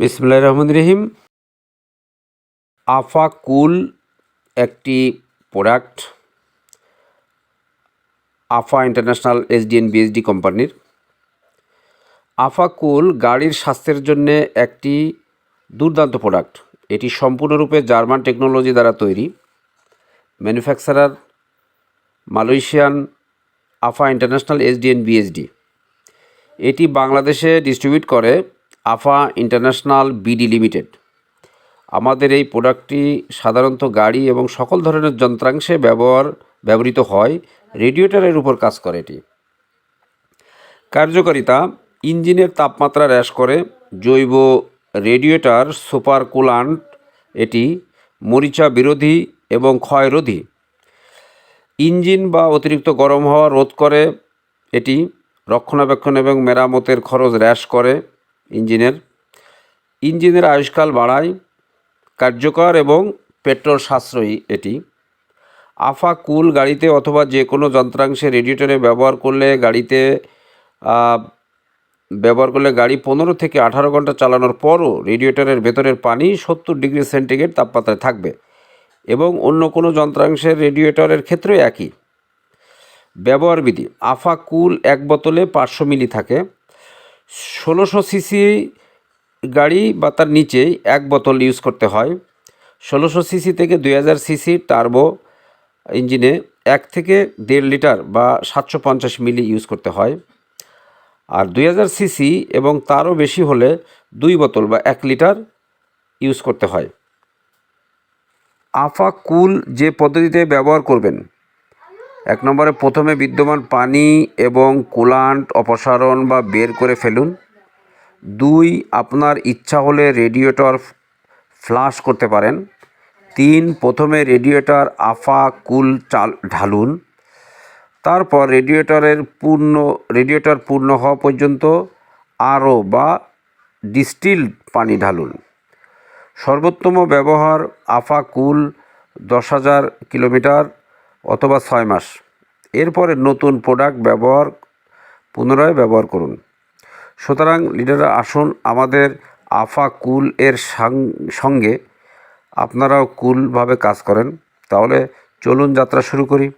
বিসমুল্লাহ রহমান রহিম। আফা কুল একটি প্রোডাক্ট, আফা international SDN BSD কোম্পানির। আফা কুল গাড়ির স্বাস্থ্যের জন্য একটি দুর্দান্ত প্রোডাক্ট। এটি সম্পূর্ণরূপে জার্মান টেকনোলজি দ্বারা তৈরি। Manufacturer Malaysian Afa International SDN BSD এটি বাংলাদেশে ডিস্ট্রিবিউট করে আফা ইন্টারন্যাশনাল বিডি লিমিটেড। আমাদের এই প্রোডাক্টটি সাধারণত গাড়ি এবং সকল ধরনের যন্ত্রাংশে ব্যবহার, ব্যবহৃত হয়, রেডিয়েটারের উপর কাজ করে এটি। কার্যকারিতা, ইঞ্জিনের তাপমাত্রা হ্রাস করে, জৈব রেডিয়েটার, সুপার কুলান্ট, এটি মরিচা বিরোধী এবং ক্ষয়রোধী ইঞ্জিন বা অতিরিক্ত গরম হওয়া রোধ করে, এটি রক্ষণাবেক্ষণ এবং মেরামতের খরচ হ্রাস করে ইঞ্জিনের। ইঞ্জিনের আয়ুষ্কাল বাড়ায়, কার্যকর এবং পেট্রোল সাশ্রয়ী এটি। আফা কুল গাড়িতে অথবা যে কোনো যন্ত্রাংশে রেডিয়েটরে ব্যবহার করলে গাড়িতে ব্যবহার করলে গাড়ি পনেরো থেকে আঠারো ঘণ্টা চালানোর পরও রেডিয়েটরের ভেতরের পানি সত্তর ডিগ্রি সেন্টিগ্রেড তাপমাত্রায় থাকবে এবং অন্য কোনো যন্ত্রাংশের রেডিয়েটরের ক্ষেত্রেও একই। ব্যবহার বিধি, আফা কুল এক বোতলে পাঁচশো মিলি থাকে। ষোলোশো সিসি গাড়ি বা তার নিচেই এক বোতল ইউজ করতে হয়। ষোলোশো সিসি থেকে দুই হাজার সিসি টার্বো ইঞ্জিনে এক থেকে দেড় লিটার বা সাতশো পঞ্চাশ মিলি ইউজ করতে হয়। আর দুই হাজার সিসি এবং তারও বেশি হলে দুই বোতল বা এক লিটার ইউজ করতে হয়। আফা কুল যে পদ্ধতিতে ব্যবহার করবেন এক নম্বরে প্রথমে বিদ্যমান পানি এবং কুলান্ট অপসারণ বা বের করে ফেলুন। দুই, আপনার ইচ্ছা হলে রেডিয়েটর ফ্লাশ করতে পারেন। তিন, প্রথমে রেডিয়েটর আফা কুল চাল ঢালুন। তারপর রেডিয়েটরের পূর্ণ, রেডিয়েটর পূর্ণ হওয়া পর্যন্ত আরও বা ডিস্টিল্ড পানি ঢালুন। সর্বোত্তম ব্যবহার আফা কুল দশ হাজার কিলোমিটার অথবা ছয় মাস। এরপরে নতুন প্রোডাক্ট ব্যবহার, পুনরায় ব্যবহার করুন। সুতরাং লিডাররা আসুন, আমাদের আফা কুল এর সঙ্গে আপনারাও কুলভাবে কাজ করেন। তাহলে চলুন যাত্রা শুরু করি।